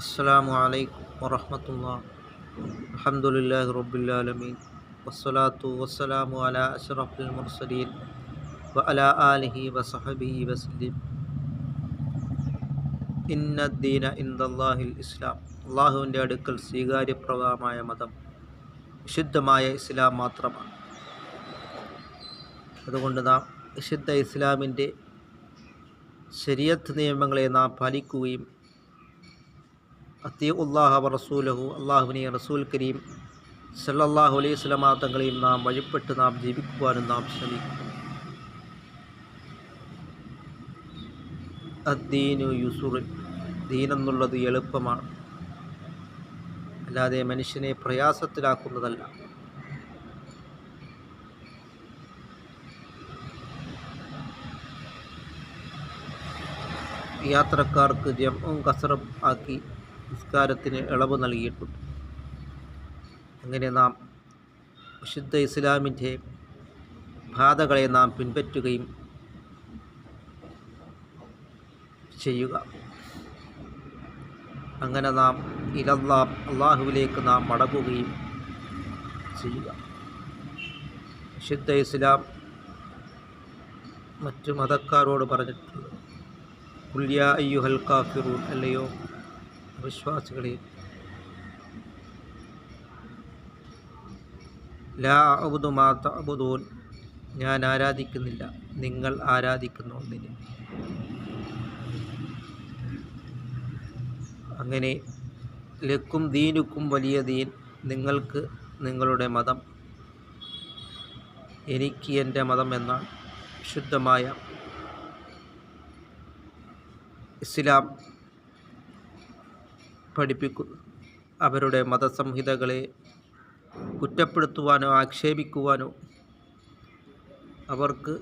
അസ്സാം വലൈക്കും വറഹമത്തുള്ള അലഹമുല്ലാഹി റബുല്ലാലമീൻ വസ്സലാത്തു വസ്സലാമു അല അഷറഫുൽ മുർസലീൻ വ അല ആലിഹി വസഹബി വസ്ലിം. ഇന്നദ്ദീന ഇന്ദാഹിൽ ഇസ്ലാം. അള്ളാഹുവിന്റെ അടുക്കൽ സ്വീകാര്യപ്രദമായ മതം വിശുദ്ധമായ ഇസ്ലാം മാത്രമാണ്. അതുകൊണ്ട് നാം വിശുദ്ധ ഇസ്ലാമിന്റെ ശരിയത്ത് നിയമങ്ങളെ നാം പാലിക്കുകയും അത്തി ഉള്ളാഹ റസൂലഹു റസൂൽ കരീം സല്ലാഹു അലൈഹി സ്വലമാ തങ്ങളെയും നാം വഴിപ്പെട്ട് നാം ജീവിക്കുവാനും നാം ശ്രമിക്കുന്നു അദ്ദീനു യുസുർ ദീനെന്നുള്ളത് എളുപ്പമാണ്. അല്ലാതെ മനുഷ്യനെ പ്രയാസത്തിലാക്കുന്നതല്ല. യാത്രക്കാർക്ക് ജം കസറും ആക്കി നിസ്കാരത്തിന് ഇളവ് നൽകിയിട്ടുണ്ട്. അങ്ങനെ നാം വിശുദ്ധ ഇസ്ലാമിന്റെ ബാധകളെ നാം പിൻപറ്റുകയും ചെയ്യുക. അങ്ങനെ നാം ഇലല്ലാ അള്ളാഹുവിലേക്ക് നാം മടങ്ങുകയും ചെയ്യുക. വിശുദ്ധ ഇസ്ലാം മറ്റു മതക്കാരോട് പറഞ്ഞിട്ടുണ്ട്. കുല്യ അയ്യുഹൽ കാഫിറൂൻ അല്ലയോ? വിശ്വാസികളെ. ലാ അബുദു മാത്ത അബുദൂൻ ഞാൻ ആരാധിക്കുന്നില്ല. നിങ്ങൾ ആരാധിക്കുന്ന ഒന്നിനെ. അങ്ങനെ ലക്കും ദീനുക്കും വലിയ ദീൻ നിങ്ങൾക്ക് നിങ്ങളുടെ മതം. എനിക്ക് എന്റെ മതം എന്നാണ് ശുദ്ധമായ ഇസ്ലാം പഠിപ്പിക്കുന്നു അവരുടെ മതസംഹിതകളെ കുറ്റപ്പെടുത്തുവാനോ ആക്ഷേപിക്കുവാനോ അവർക്ക്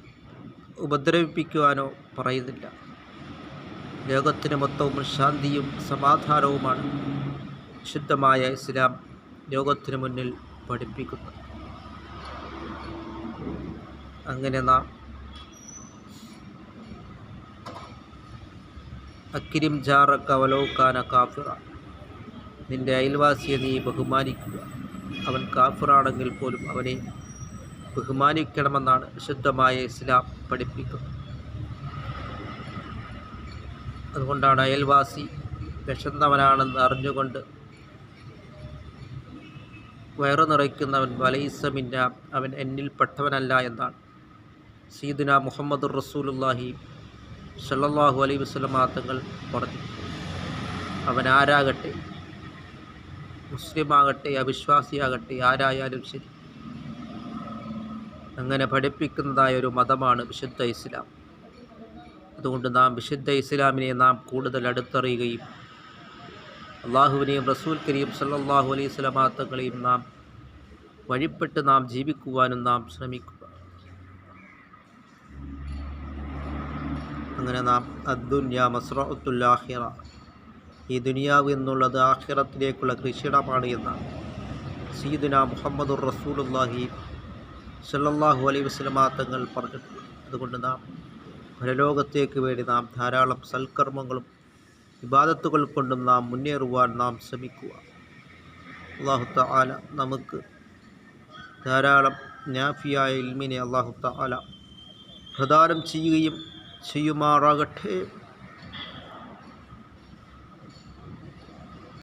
ഉപദ്രവിപ്പിക്കുവാനോ പറയുന്നില്ല. ലോകത്തിന് മൊത്തവും ശാന്തിയും സമാധാനവുമാണ് ശുദ്ധമായ ഇസ്ലാം ലോകത്തിന് മുന്നിൽ പഠിപ്പിക്കുന്നത്. അങ്ങനെ നാം അക്കിരിം ജാറക്ക വലോക്കാന കാഫിറ. നിന്റെ അയൽവാസിയെ നീ ബഹുമാനിക്കുക. അവൻ കാഫിറാണെങ്കിൽ പോലും അവനെ ബഹുമാനിക്കണമെന്നാണ് വിശുദ്ധമായ ഇസ്ലാം പഠിപ്പിക്കുന്നത്. അതുകൊണ്ടാണ് അയൽവാസി വിശന്നവനാണെന്ന് അറിഞ്ഞുകൊണ്ട് വയറു നിറയ്ക്കുന്നവൻ വലൈസമിന്ന അവൻ എന്നിൽപ്പെട്ടവനല്ല എന്നാണ്. സീദുന മുഹമ്മദ് റസൂലുല്ലാഹി സല്ലാഹു അലൈഹി വസല്ലമ തങ്ങൾ പറഞ്ഞു. അവൻ ആരാകട്ടെ? മുസ്ലിമാകട്ടെ അവിശ്വാസിയാകട്ടെ ആരായാലും ശരി. അങ്ങനെ പഠിപ്പിക്കുന്നതായ ഒരു മതമാണ് വിശുദ്ധ ഇസ്ലാം. അതുകൊണ്ട് നാം വിശുദ്ധ ഇസ്ലാമിനെ നാം കൂടുതൽ അടുത്തറിയുകയും അള്ളാഹുവിനെയും റസൂൽ കരീം സല്ലാഹു അലൈഹി സ്വലമാ തങ്ങളെയും നാം വഴിപ്പെട്ട് നാം ജീവിക്കുവാനും നാം ശ്രമിക്കുക. അങ്ങനെ നാം അദ്ദുന്യ മസ്രത്തുല്ലാഹിറ ഈ ദുനിയാവ് എന്നുള്ളത് ആഹിറത്തിലേക്കുള്ള കൃഷിയിടമാണ് എന്ന് സീദുന മുഹമ്മദുർ റസൂലുല്ലാഹി സല്ലാഹു അലൈ വസല്ലമ തങ്ങൾ പറഞ്ഞിട്ടുണ്ട്. അതുകൊണ്ട് നാം പരലോകത്തേക്ക് വേണ്ടി നാം ധാരാളം സൽക്കർമ്മങ്ങളും വിവാദത്തുകൾ കൊണ്ടും നാം മുന്നേറുവാൻ നാം ശ്രമിക്കുക. അള്ളാഹു താല നമുക്ക് ധാരാളം നാഫിയായ ഇൽമിനെ അള്ളാഹു താല പ്രദാനം ചെയ്യുകയും ചെയ്യുമാറാകട്ടെ.